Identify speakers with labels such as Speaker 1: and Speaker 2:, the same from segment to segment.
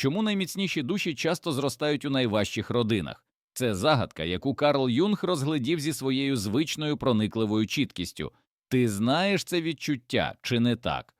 Speaker 1: Чому найміцніші душі часто зростають у найважчих родинах? Це загадка, яку Карл Юнг розглядів зі своєю звичною проникливою чіткістю. Ти знаєш це відчуття, чи не так?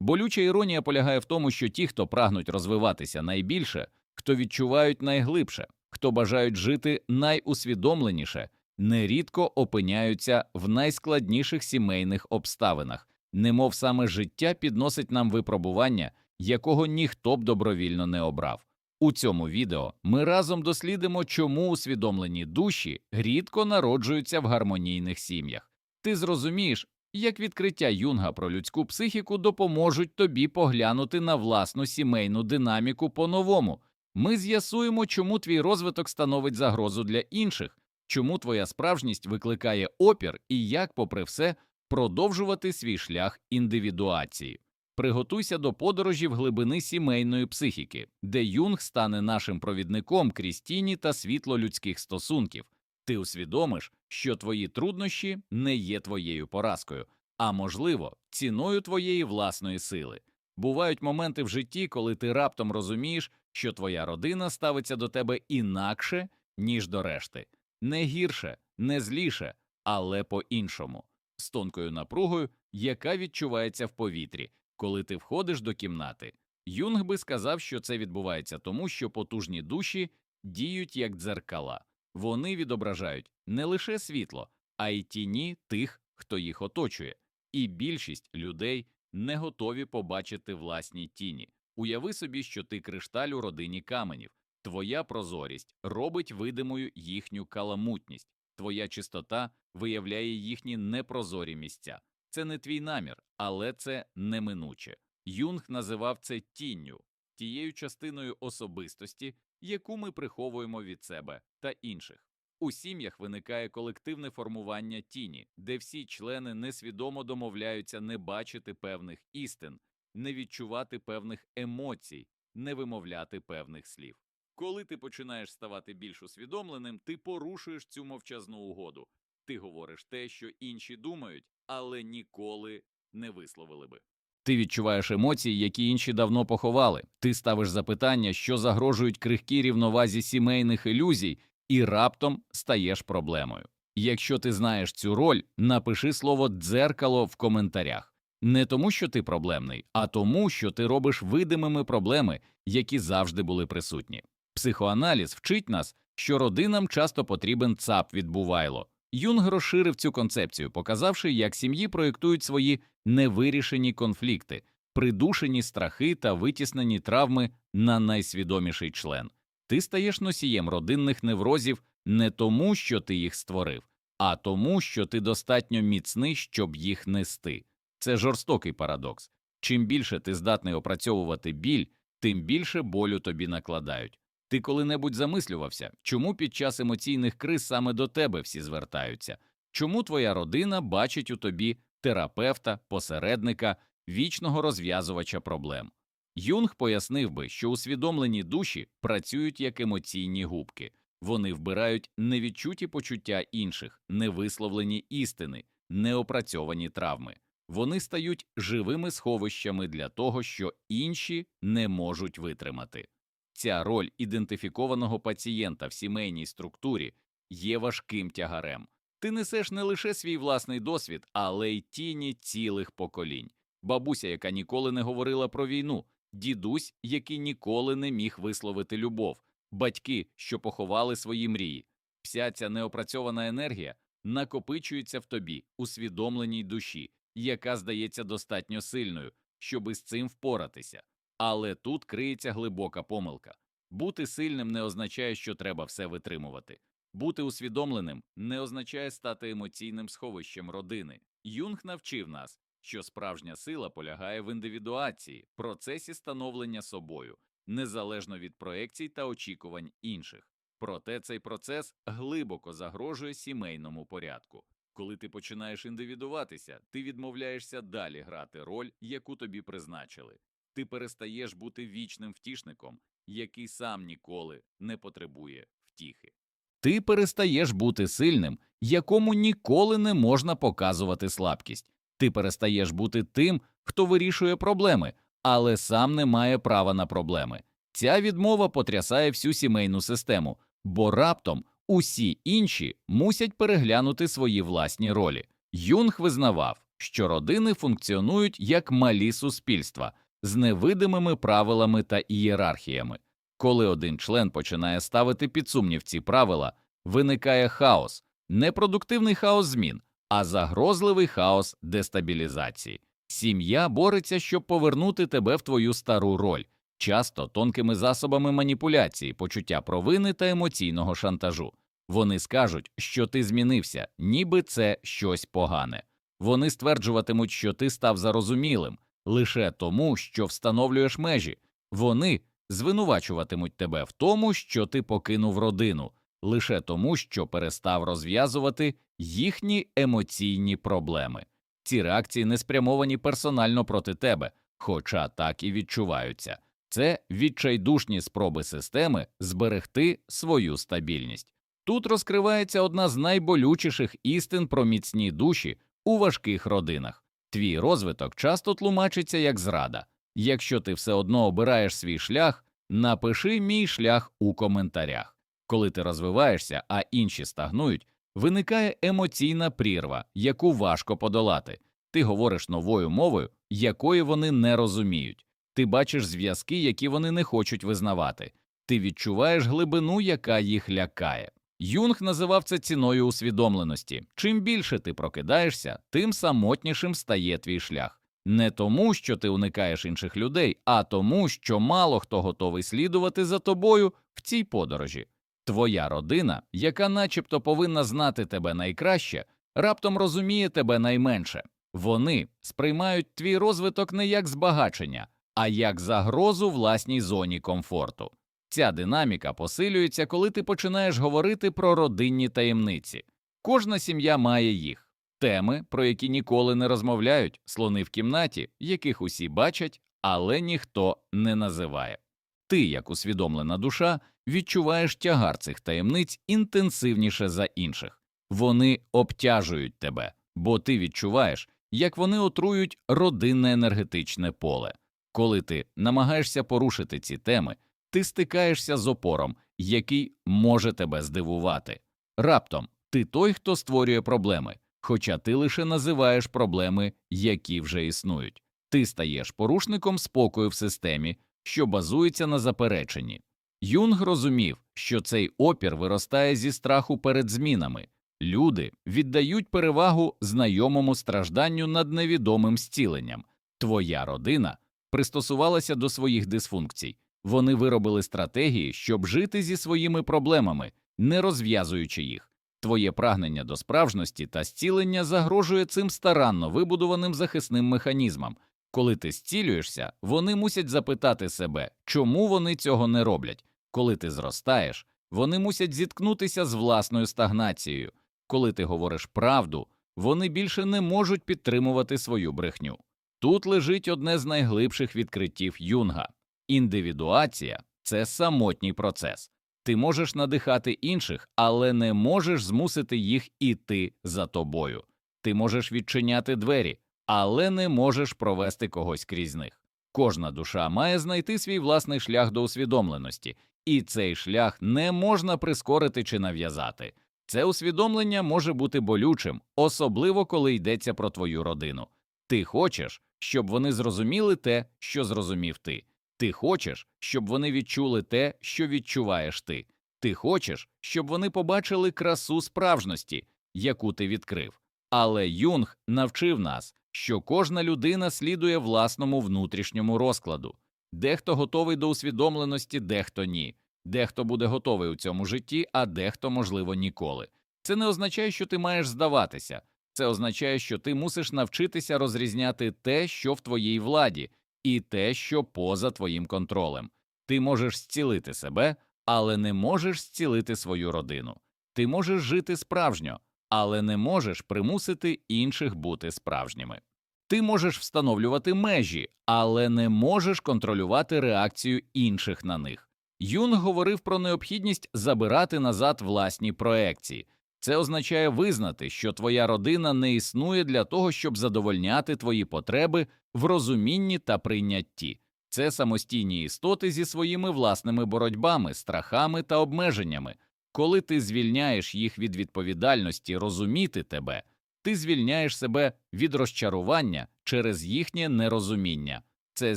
Speaker 1: Болюча іронія полягає в тому, що ті, хто прагнуть розвиватися найбільше, хто відчувають найглибше, хто бажають жити найусвідомленіше, нерідко опиняються в найскладніших сімейних обставинах, немов саме життя підносить нам випробування, якого ніхто б добровільно не обрав. У цьому відео ми разом дослідимо, чому усвідомлені душі рідко народжуються в гармонійних сім'ях. Ти зрозумієш, як відкриття Юнга про людську психіку допоможуть тобі поглянути на власну сімейну динаміку по-новому. Ми з'ясуємо, чому твій розвиток становить загрозу для інших, чому твоя справжність викликає опір і як, попри все, продовжувати свій шлях індивідуації. Приготуйся до подорожі в глибини сімейної психіки, де Юнг стане нашим провідником крізь тіні та світло людських стосунків. Ти усвідомиш, що твої труднощі не є твоєю поразкою, а можливо, ціною твоєї власної сили. Бувають моменти в житті, коли ти раптом розумієш, що твоя родина ставиться до тебе інакше, ніж до решти, не гірше, не зліше, але по-іншому, з тонкою напругою, яка відчувається в повітрі, коли ти входиш до кімнати. Юнг би сказав, що це відбувається тому, що потужні душі діють як дзеркала. Вони відображають не лише світло, а й тіні тих, хто їх оточує, і більшість людей не готові побачити власні тіні. Уяви собі, що ти кришталь у родині каменів, твоя прозорість робить видимою їхню каламутність, твоя чистота виявляє їхні непрозорі місця. Це не твій намір, але це неминуче. Юнг називав це тінню, тією частиною особистості, яку ми приховуємо від себе та інших. У сім'ях виникає колективне формування тіні, де всі члени несвідомо домовляються не бачити певних істин, не відчувати певних емоцій, не вимовляти певних слів. Коли ти починаєш ставати більш усвідомленим, ти порушуєш цю мовчазну угоду. Ти говориш те, що інші думають, але ніколи не висловили би. Ти відчуваєш емоції, які інші давно поховали. Ти ставиш запитання, що загрожують крихкій рівновазі сімейних ілюзій, і раптом стаєш проблемою. Якщо ти знаєш цю роль, напиши слово дзеркало в коментарях. Не тому, що ти проблемний, а тому, що ти робиш видимими проблеми, які завжди були присутні. Психоаналіз вчить нас, що родинам часто потрібен цап від бувайло. Юнг розширив цю концепцію, показавши, як сім'ї проєктують свої невирішені конфлікти, придушені страхи та витіснені травми на найсвідоміший член. Ти стаєш носієм родинних неврозів не тому, що ти їх створив, а тому, що ти достатньо міцний, щоб їх нести. Це жорстокий парадокс. Чим більше ти здатний опрацьовувати біль, тим більше болю тобі накладають. Ти коли-небудь замислювався, чому під час емоційних криз саме до тебе всі звертаються? Чому твоя родина бачить у тобі терапевта, посередника, вічного розв'язувача проблем? Юнг пояснив би, що усвідомлені душі працюють як емоційні губки, вони вбирають невідчуті почуття інших, невисловлені істини, неопрацьовані травми. Вони стають живими сховищами для того, що інші не можуть витримати. Ця роль ідентифікованого пацієнта в сімейній структурі є важким тягарем. Ти несеш не лише свій власний досвід, але й тіні цілих поколінь. Бабуся, яка ніколи не говорила про війну, дідусь, який ніколи не міг висловити любов, батьки, що поховали свої мрії. Вся ця неопрацьована енергія накопичується в тобі, усвідомленій душі, яка здається достатньо сильною, щоби з цим впоратися. Але тут криється глибока помилка. Бути сильним не означає, що треба все витримувати. Бути усвідомленим не означає стати емоційним сховищем родини. Юнг навчив нас, що справжня сила полягає в індивідуації, процесі становлення собою, незалежно від проекцій та очікувань інших. Проте цей процес глибоко загрожує сімейному порядку. Коли ти починаєш індивідуватися, ти відмовляєшся далі грати роль, яку тобі призначили. Ти перестаєш бути вічним втішником, який сам ніколи не потребує втіхи. Ти перестаєш бути сильним, якому ніколи не можна показувати слабкість. Ти перестаєш бути тим, хто вирішує проблеми, але сам не має права на проблеми. Ця відмова потрясає всю сімейну систему, бо раптом усі інші мусять переглянути свої власні ролі. Юнг визнавав, що родини функціонують як малі суспільства з невидимими правилами та ієрархіями. Коли один член починає ставити під сумнів ці правила, виникає хаос, не продуктивний хаос змін, а загрозливий хаос дестабілізації. Сім'я бореться, щоб повернути тебе в твою стару роль, часто тонкими засобами маніпуляції, почуття провини та емоційного шантажу. Вони скажуть, що ти змінився, ніби це щось погане. Вони стверджуватимуть, що ти став зарозумілим лише тому, що встановлюєш межі. Вони звинувачуватимуть тебе в тому, що ти покинув родину, лише тому, що перестав розв'язувати їхні емоційні проблеми. Ці реакції не спрямовані персонально проти тебе, хоча так і відчуваються. Це відчайдушні спроби системи зберегти свою стабільність. Тут розкривається одна з найболючіших істин про міцні душі у важких родинах. Твій розвиток часто тлумачиться як зрада. Якщо ти все одно обираєш свій шлях, напиши мій шлях у коментарях. Коли ти розвиваєшся, а інші стагнують, виникає емоційна прірва, яку важко подолати. Ти говориш новою мовою, якої вони не розуміють. Ти бачиш зв'язки, які вони не хочуть визнавати. Ти відчуваєш глибину, яка їх лякає. Юнг називав це ціною усвідомленості. Чим більше ти прокидаєшся, тим самотнішим стає твій шлях. Не тому, що ти уникаєш інших людей, а тому, що мало хто готовий слідувати за тобою в цій подорожі. Твоя родина, яка начебто повинна знати тебе найкраще, раптом розуміє тебе найменше. Вони сприймають твій розвиток не як збагачення, а як загрозу власній зоні комфорту. Ця динаміка посилюється, коли ти починаєш говорити про родинні таємниці. Кожна сім'я має їх теми, про які ніколи не розмовляють, слони в кімнаті, яких усі бачать, але ніхто не називає. Ти, як усвідомлена душа, відчуваєш тягар цих таємниць інтенсивніше за інших. Вони обтяжують тебе, бо ти відчуваєш, як вони отрують родинне енергетичне поле. Коли ти намагаєшся порушити ці теми, ти стикаєшся з опором, який може тебе здивувати. Раптом ти той, хто створює проблеми, хоча ти лише називаєш проблеми, які вже існують. Ти стаєш порушником спокою в системі, що базується на запереченні. Юнг розумів, що цей опір виростає зі страху перед змінами. Люди віддають перевагу знайомому стражданню над невідомим зціленням. Твоя родина пристосувалася до своїх дисфункцій. Вони виробили стратегії, щоб жити зі своїми проблемами, не розв'язуючи їх. Твоє прагнення до справжності та зцілення загрожує цим старанно вибудованим захисним механізмам. Коли ти зцілюєшся, вони мусять запитати себе, чому вони цього не роблять. Коли ти зростаєш, вони мусять зіткнутися з власною стагнацією. Коли ти говориш правду, вони більше не можуть підтримувати свою брехню. Тут лежить одне з найглибших відкриттів юнга індивідуація це самотній процес. Ти можеш надихати інших, але не можеш змусити їх іти за тобою. Ти можеш відчиняти двері, але не можеш провести когось крізь них. Кожна душа має знайти свій власний шлях до усвідомленості, і цей шлях не можна прискорити чи нав'язати. Це усвідомлення може бути болючим, особливо коли йдеться про твою родину. Ти хочеш, щоб вони зрозуміли те, що зрозумів ти. Ти хочеш, щоб вони відчули те, що відчуваєш ти. Ти хочеш, щоб вони побачили красу справжності, яку ти відкрив. Але Юнг навчив нас, що кожна людина слідує власному внутрішньому розкладу. Дехто готовий до усвідомленості, дехто ні. Дехто буде готовий у цьому житті, а дехто, можливо, ніколи. Це не означає, що ти маєш здаватися. Це означає, що ти мусиш навчитися розрізняти те, що в твоїй владі, і те, що поза твоїм контролем. Ти можеш зцілити себе, але не можеш зцілити свою родину. Ти можеш жити справжньо, але не можеш примусити інших бути справжніми. Ти можеш встановлювати межі, але не можеш контролювати реакцію інших на них. Юн говорив про необхідність забирати назад власні проекції. Це означає визнати, що твоя родина не існує для того, щоб задовольняти твої потреби в розумінні та прийнятті. Це самостійні істоти зі своїми власними боротьбами, страхами та обмеженнями. Коли ти звільняєш їх від відповідальності розуміти тебе, ти звільняєш себе від розчарування через їхнє нерозуміння. Це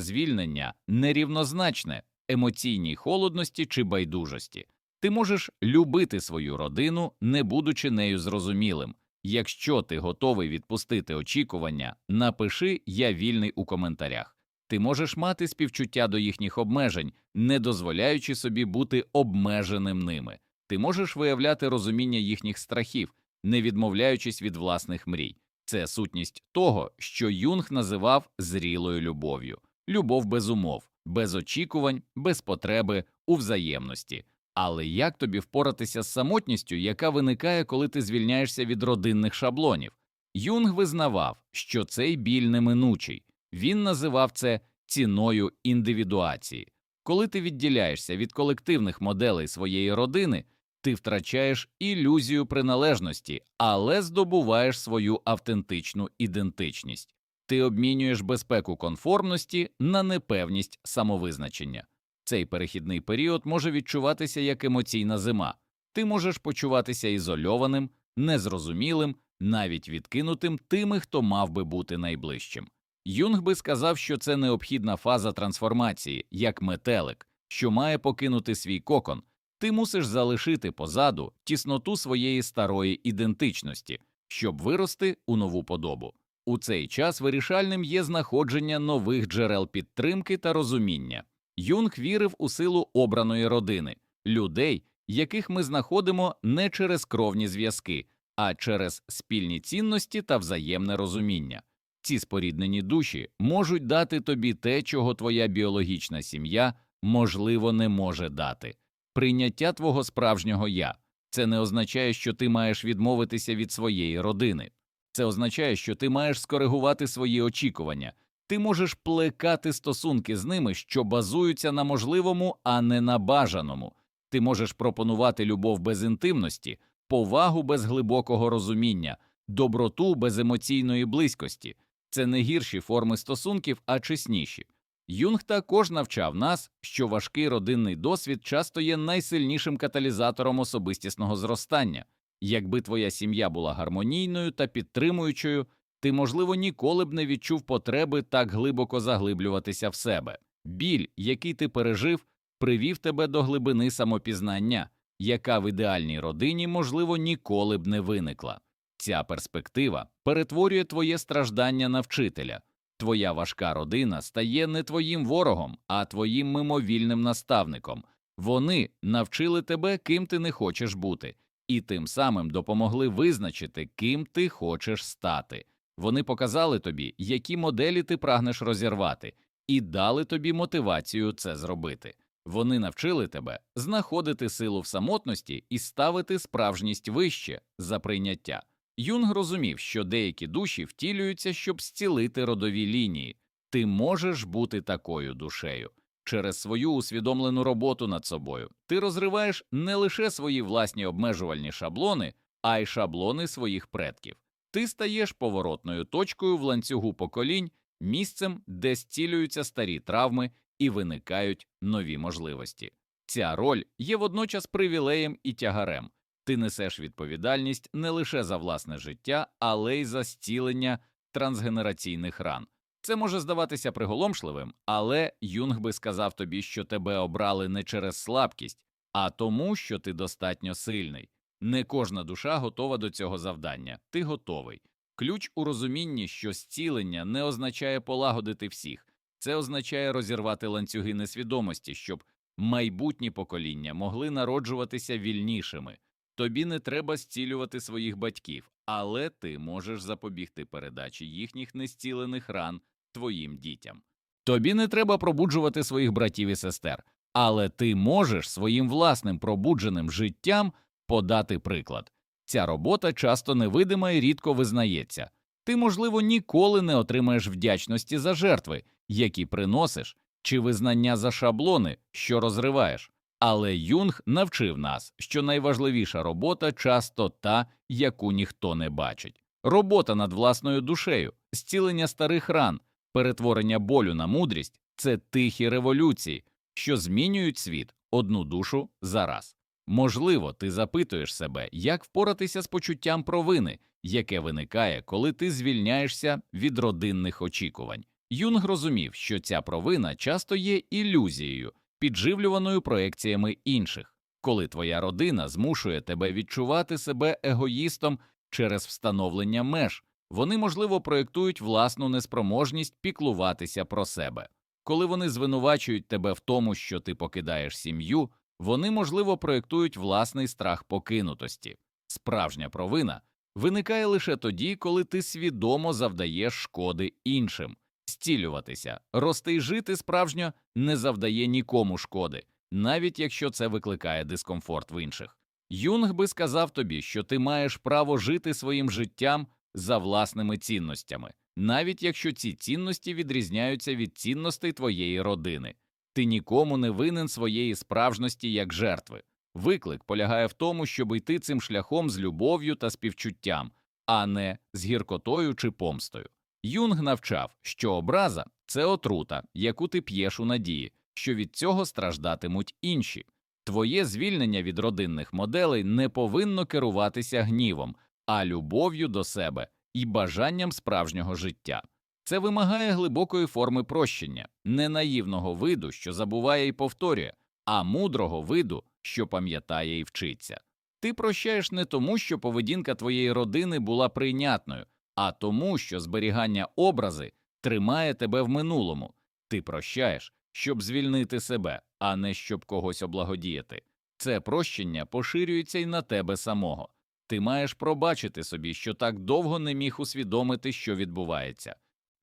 Speaker 1: звільнення нерівнозначне емоційній холодності чи байдужості. Ти можеш любити свою родину, не будучи нею зрозумілим. Якщо ти готовий відпустити очікування, напиши Я вільний у коментарях. Ти можеш мати співчуття до їхніх обмежень, не дозволяючи собі бути обмеженим ними. Ти можеш виявляти розуміння їхніх страхів, не відмовляючись від власних мрій. Це сутність того, що Юнг називав зрілою любов'ю любов без умов, без очікувань, без потреби, у взаємності. Але як тобі впоратися з самотністю, яка виникає, коли ти звільняєшся від родинних шаблонів? Юнг визнавав, що цей біль неминучий. Він називав це ціною індивідуації. Коли ти відділяєшся від колективних моделей своєї родини, ти втрачаєш ілюзію приналежності, але здобуваєш свою автентичну ідентичність. Ти обмінюєш безпеку конформності на непевність самовизначення. Цей перехідний період може відчуватися як емоційна зима. Ти можеш почуватися ізольованим, незрозумілим, навіть відкинутим тими, хто мав би бути найближчим. Юнг би сказав, що це необхідна фаза трансформації, як метелик, що має покинути свій кокон. Ти мусиш залишити позаду тісноту своєї старої ідентичності, щоб вирости у нову подобу. У цей час вирішальним є знаходження нових джерел підтримки та розуміння. Юнг вірив у силу обраної родини, людей, яких ми знаходимо не через кровні зв'язки, а через спільні цінності та взаємне розуміння. Ці споріднені душі можуть дати тобі те, чого твоя біологічна сім'я, можливо, не може дати. Прийняття твого справжнього я це не означає, що ти маєш відмовитися від своєї родини. Це означає, що ти маєш скоригувати свої очікування. Ти можеш плекати стосунки з ними, що базуються на можливому, а не на бажаному. Ти можеш пропонувати любов без інтимності, повагу без глибокого розуміння, доброту без емоційної близькості. Це не гірші форми стосунків, а чесніші. Юнг також навчав нас, що важкий родинний досвід часто є найсильнішим каталізатором особистісного зростання. Якби твоя сім'я була гармонійною та підтримуючою, ти, можливо, ніколи б не відчув потреби так глибоко заглиблюватися в себе. Біль, який ти пережив, привів тебе до глибини самопізнання, яка в ідеальній родині, можливо, ніколи б не виникла. Ця перспектива перетворює твоє страждання на вчителя. Твоя важка родина стає не твоїм ворогом, а твоїм мимовільним наставником. Вони навчили тебе, ким ти не хочеш бути, і тим самим допомогли визначити, ким ти хочеш стати. Вони показали тобі, які моделі ти прагнеш розірвати, і дали тобі мотивацію це зробити. Вони навчили тебе знаходити силу в самотності і ставити справжність вище за прийняття. Юнг розумів, що деякі душі втілюються, щоб зцілити родові лінії. Ти можеш бути такою душею. Через свою усвідомлену роботу над собою ти розриваєш не лише свої власні обмежувальні шаблони, а й шаблони своїх предків. Ти стаєш поворотною точкою в ланцюгу поколінь, місцем, де зцілюються старі травми і виникають нові можливості. Ця роль є водночас привілеєм і тягарем. Ти несеш відповідальність не лише за власне життя, але й за зцілення трансгенераційних ран. Це може здаватися приголомшливим, але Юнг би сказав тобі, що тебе обрали не через слабкість, а тому, що ти достатньо сильний. Не кожна душа готова до цього завдання, ти готовий. Ключ у розумінні, що зцілення не означає полагодити всіх, це означає розірвати ланцюги несвідомості, щоб майбутні покоління могли народжуватися вільнішими. Тобі не треба зцілювати своїх батьків, але ти можеш запобігти передачі їхніх незцілених ран твоїм дітям. Тобі не треба пробуджувати своїх братів і сестер, але ти можеш своїм власним пробудженим життям подати приклад. Ця робота часто невидима і рідко визнається. Ти, можливо, ніколи не отримаєш вдячності за жертви, які приносиш, чи визнання за шаблони, що розриваєш. Але Юнг навчив нас, що найважливіша робота часто та, яку ніхто не бачить. Робота над власною душею, зцілення старих ран, перетворення болю на мудрість це тихі революції, що змінюють світ одну душу за раз. Можливо, ти запитуєш себе, як впоратися з почуттям провини, яке виникає, коли ти звільняєшся від родинних очікувань. Юнг розумів, що ця провина часто є ілюзією, підживлюваною проекціями інших, коли твоя родина змушує тебе відчувати себе егоїстом через встановлення меж, вони, можливо, проєктують власну неспроможність піклуватися про себе. Коли вони звинувачують тебе в тому, що ти покидаєш сім'ю, вони, можливо, проєктують власний страх покинутості. Справжня провина виникає лише тоді, коли ти свідомо завдаєш шкоди іншим. Стілюватися, рости й жити справжньо не завдає нікому шкоди, навіть якщо це викликає дискомфорт в інших. Юнг би сказав тобі, що ти маєш право жити своїм життям за власними цінностями, навіть якщо ці цінності відрізняються від цінностей твоєї родини. Ти нікому не винен своєї справжності як жертви. Виклик полягає в тому, щоб йти цим шляхом з любов'ю та співчуттям, а не з гіркотою чи помстою. Юнг навчав, що образа це отрута, яку ти п'єш у надії, що від цього страждатимуть інші. Твоє звільнення від родинних моделей не повинно керуватися гнівом, а любов'ю до себе і бажанням справжнього життя. Це вимагає глибокої форми прощення, не наївного виду, що забуває і повторює, а мудрого виду, що пам'ятає і вчиться. Ти прощаєш не тому, що поведінка твоєї родини була прийнятною, а тому, що зберігання образи тримає тебе в минулому. Ти прощаєш, щоб звільнити себе, а не щоб когось облагодіяти. Це прощення поширюється й на тебе самого. Ти маєш пробачити собі, що так довго не міг усвідомити, що відбувається.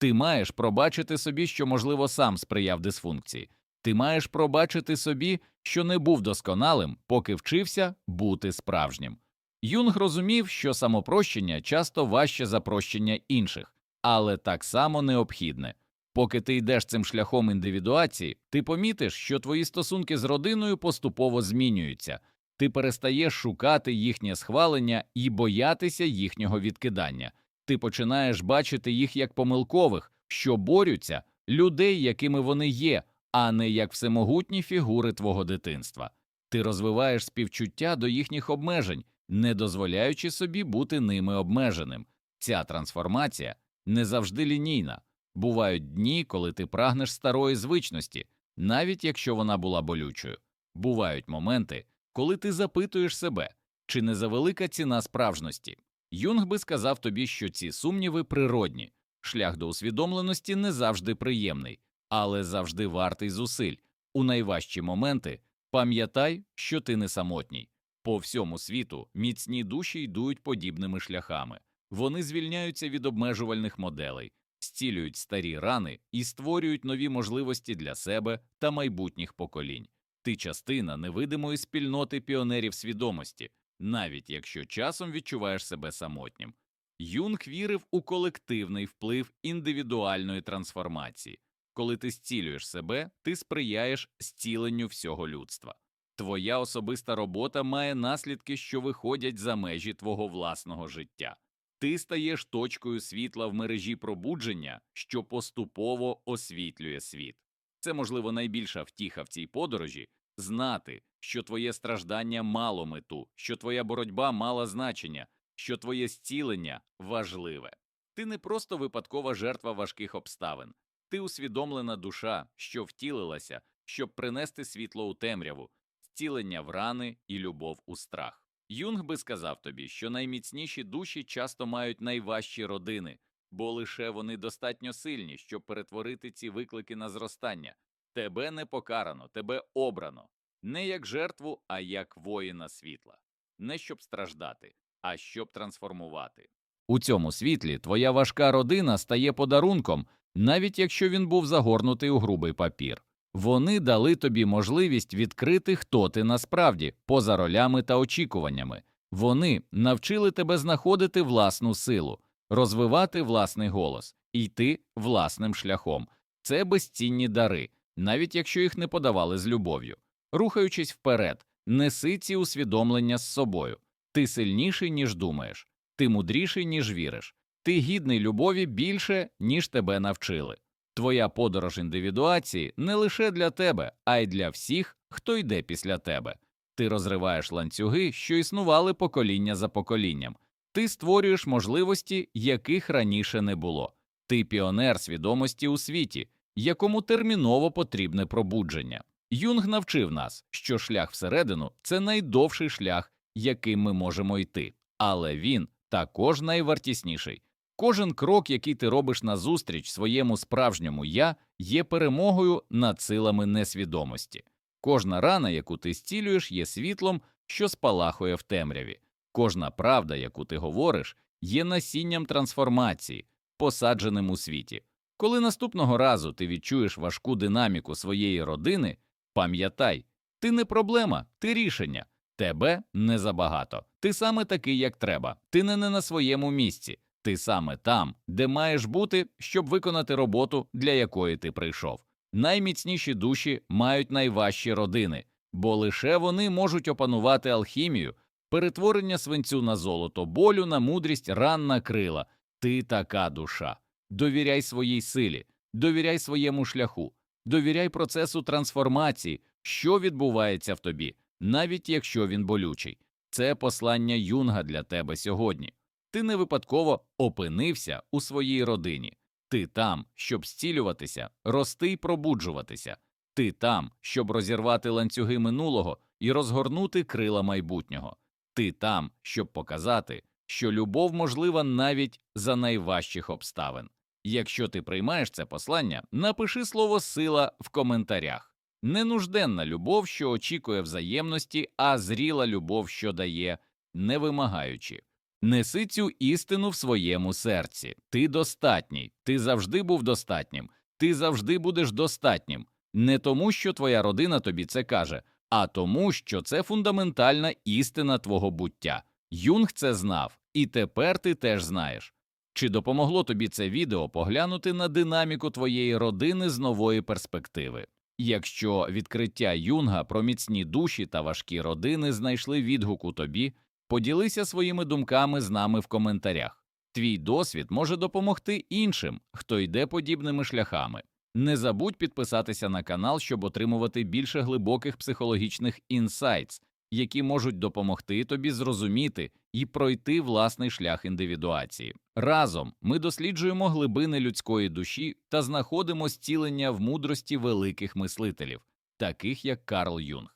Speaker 1: Ти маєш пробачити собі, що, можливо, сам сприяв дисфункції. Ти маєш пробачити собі, що не був досконалим, поки вчився бути справжнім. Юнг розумів, що самопрощення часто важче за прощення інших, але так само необхідне. Поки ти йдеш цим шляхом індивідуації, ти помітиш, що твої стосунки з родиною поступово змінюються, ти перестаєш шукати їхнє схвалення і боятися їхнього відкидання. Ти починаєш бачити їх як помилкових, що борються, людей, якими вони є, а не як всемогутні фігури твого дитинства. Ти розвиваєш співчуття до їхніх обмежень, не дозволяючи собі бути ними обмеженим. Ця трансформація не завжди лінійна. Бувають дні, коли ти прагнеш старої звичності, навіть якщо вона була болючою. Бувають моменти, коли ти запитуєш себе, чи не завелика ціна справжності. Юнг би сказав тобі, що ці сумніви природні, шлях до усвідомленості не завжди приємний, але завжди вартий зусиль. У найважчі моменти пам'ятай, що ти не самотній. По всьому світу міцні душі йдуть подібними шляхами. Вони звільняються від обмежувальних моделей, зцілюють старі рани і створюють нові можливості для себе та майбутніх поколінь. Ти частина невидимої спільноти піонерів свідомості, навіть якщо часом відчуваєш себе самотнім. Юнг вірив у колективний вплив індивідуальної трансформації. Коли ти зцілюєш себе, ти сприяєш зціленню всього людства. Твоя особиста робота має наслідки, що виходять за межі твого власного життя. Ти стаєш точкою світла в мережі пробудження, що поступово освітлює світ. Це, можливо, найбільша втіха в цій подорожі знати, що твоє страждання мало мету, що твоя боротьба мала значення, що твоє зцілення важливе. Ти не просто випадкова жертва важких обставин, ти усвідомлена душа, що втілилася, щоб принести світло у темряву, зцілення в рани і любов у страх. Юнг би сказав тобі, що найміцніші душі часто мають найважчі родини, бо лише вони достатньо сильні, щоб перетворити ці виклики на зростання. Тебе не покарано, тебе обрано не як жертву, а як воїна світла, не щоб страждати, а щоб трансформувати. У цьому світлі твоя важка родина стає подарунком, навіть якщо він був загорнутий у грубий папір. Вони дали тобі можливість відкрити, хто ти насправді, поза ролями та очікуваннями. Вони навчили тебе знаходити власну силу, розвивати власний голос, йти власним шляхом. Це безцінні дари, навіть якщо їх не подавали з любов'ю. Рухаючись вперед, неси ці усвідомлення з собою. Ти сильніший, ніж думаєш, ти мудріший, ніж віриш, ти гідний любові більше, ніж тебе навчили. Твоя подорож індивідуації не лише для тебе, а й для всіх, хто йде після тебе. Ти розриваєш ланцюги, що існували покоління за поколінням. Ти створюєш можливості, яких раніше не було. Ти піонер свідомості у світі, якому терміново потрібне пробудження. Юнг навчив нас, що шлях всередину це найдовший шлях, яким ми можемо йти, але він також найвартісніший. Кожен крок, який ти робиш назустріч своєму справжньому я, є перемогою над силами несвідомості. Кожна рана, яку ти зцілюєш, є світлом, що спалахує в темряві. Кожна правда, яку ти говориш, є насінням трансформації, посадженим у світі. Коли наступного разу ти відчуєш важку динаміку своєї родини, пам'ятай, ти не проблема, ти рішення. Тебе не забагато. Ти саме такий, як треба. Ти не, не на своєму місці. Ти саме там, де маєш бути, щоб виконати роботу, для якої ти прийшов. Найміцніші душі мають найважчі родини, бо лише вони можуть опанувати алхімію, перетворення свинцю на золото, болю на мудрість, ран на крила. Ти така душа. Довіряй своїй силі, довіряй своєму шляху, довіряй процесу трансформації, що відбувається в тобі, навіть якщо він болючий. Це послання юнга для тебе сьогодні. Ти не випадково опинився у своїй родині. Ти там, щоб зцілюватися, рости й пробуджуватися. Ти там, щоб розірвати ланцюги минулого і розгорнути крила майбутнього. Ти там, щоб показати, що любов можлива навіть за найважчих обставин. Якщо ти приймаєш це послання, напиши слово сила в коментарях. Ненужденна любов, що очікує взаємності, а зріла любов, що дає, не вимагаючи. Неси цю істину в своєму серці. Ти достатній, ти завжди був достатнім, ти завжди будеш достатнім. Не тому, що твоя родина тобі це каже, а тому, що це фундаментальна істина твого буття. Юнг це знав, і тепер ти теж знаєш. Чи допомогло тобі це відео поглянути на динаміку твоєї родини з нової перспективи? Якщо відкриття Юнга про міцні душі та важкі родини знайшли відгук у тобі, поділися своїми думками з нами в коментарях. Твій досвід може допомогти іншим, хто йде подібними шляхами. Не забудь підписатися на канал, щоб отримувати більше глибоких психологічних інсайтс, які можуть допомогти тобі зрозуміти і пройти власний шлях індивідуації. Разом ми досліджуємо глибини людської душі та знаходимо зцілення в мудрості великих мислителів, таких як Карл Юнг.